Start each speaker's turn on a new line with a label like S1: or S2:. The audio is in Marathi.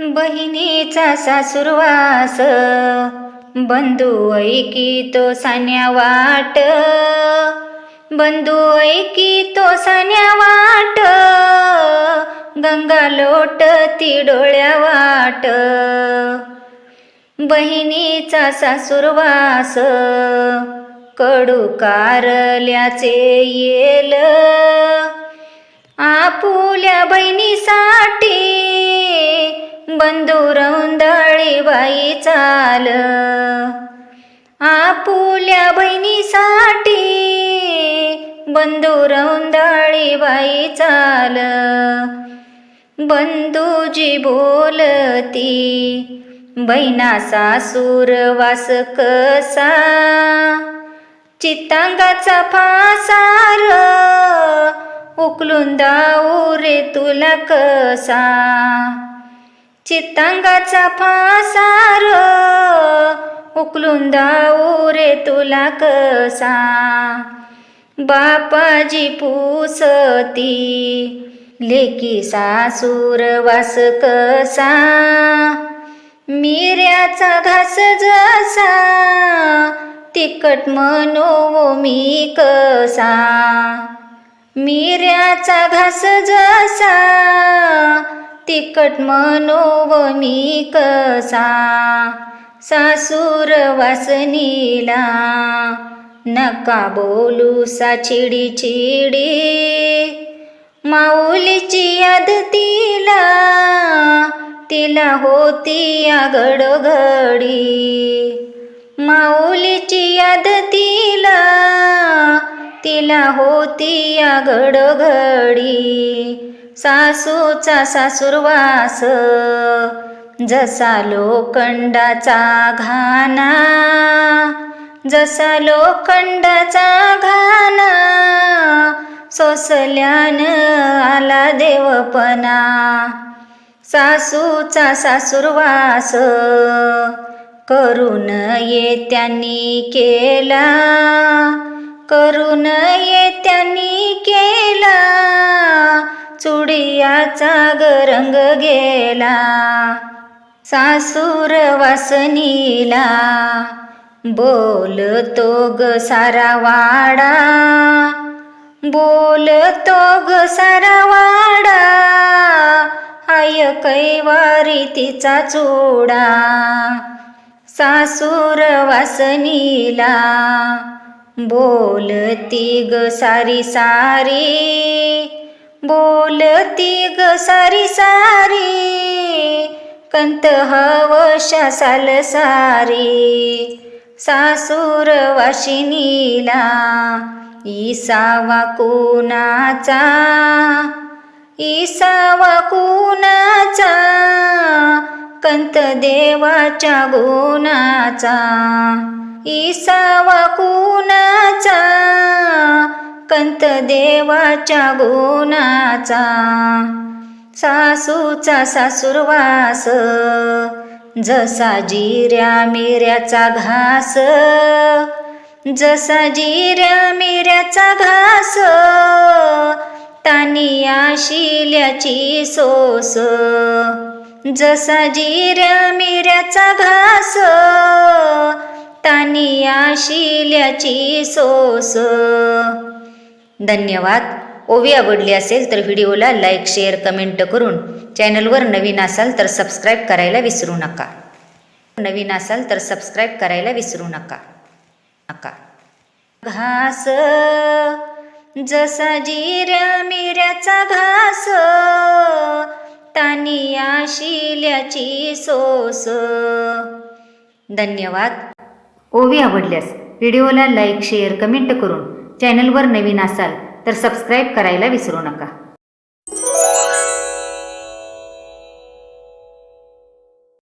S1: बहिणीचा सासुरवास बंधू ऐकी तो सान्या वाट. बंधू ऐकी तो सान्या वाट. गंगा लोट ती डोळ्या वाट. बहिणीचा सासुरवास कडू कारल्याचे येल. आपुल्या बहिणीसाठी बंधू रौंदळी बाई चाल. आपुल्या बहिणीसाठी बंदूर रौंदळी बाई चाल. बंधूजी बोलती बहिणा सासूर वास कसा? चित्तांगाचा फासार उकलून दाऊ रे तुला कसा? चित्तांगाचा फासार उकलून दाऊ रे तुला कसा? बापाजी पुसती लेकी सासूर वास कसा? मिऱ्याचा घास जसा तिकट म्हणो मी कसा? मिऱ्याचा घास जसा तिकट मनोवमी मी कसा? सासूर वासनीला नका बोलू सा चिडी चिडी. माऊलीची याद तिला तिला होती या घडी माऊलीची याद तिला तिला होती या घडी सासूचा सासुरवास जसा लोखंडाचा घाना जसा लोखंडाचा घाना सोसल्यान आला देवपणा. सासूचा सासुरवास करून ये त्यांनी केला करून ये त्यांनी केला. चुडियाचा गरंग गेला सासूर वासनीला बोलतो ग सारा वाडा बोलतो ग सारा वाडा हाय कैवारी तिचा चुडा. सासूर वासनीला बोलती ग सारी सारी बोलती ग सारी सारी कंत हवशा साल सारी. सासूर वाशिनीला इसावा कुणाचा? इसावा कुणाचा? कंत देवाच्या गुणाचा. इसावा कुणाचा? कंत देवाच्या गुणाचा सासूचा सासुरवास जसा जिऱ्या मिऱ्याचा घास जसा जिऱ्या मिऱ्याचा घास तानिया शिल्याची सोस जसा जिऱ्या मिऱ्याचा घास तानिया शिल्याची सोस. धन्यवाद. ओवी आवडली असेल तर व्हिडिओला लाईक शेअर कमेंट करून चॅनलवर नवीन असाल तर सबस्क्राईब करायला विसरू नका. नवीन असाल तर सबस्क्राईब करायला विसरू नका. नका. घास जसा जिऱ्या मिऱ्याचा घास तानिया शिल्याची सोस. धन्यवाद. ओवी आवडल्यास व्हिडिओला लाईक शेअर कमेंट करून चॅनलवर नवीन असाल तर सबस्क्राईब करायला विसरू नका.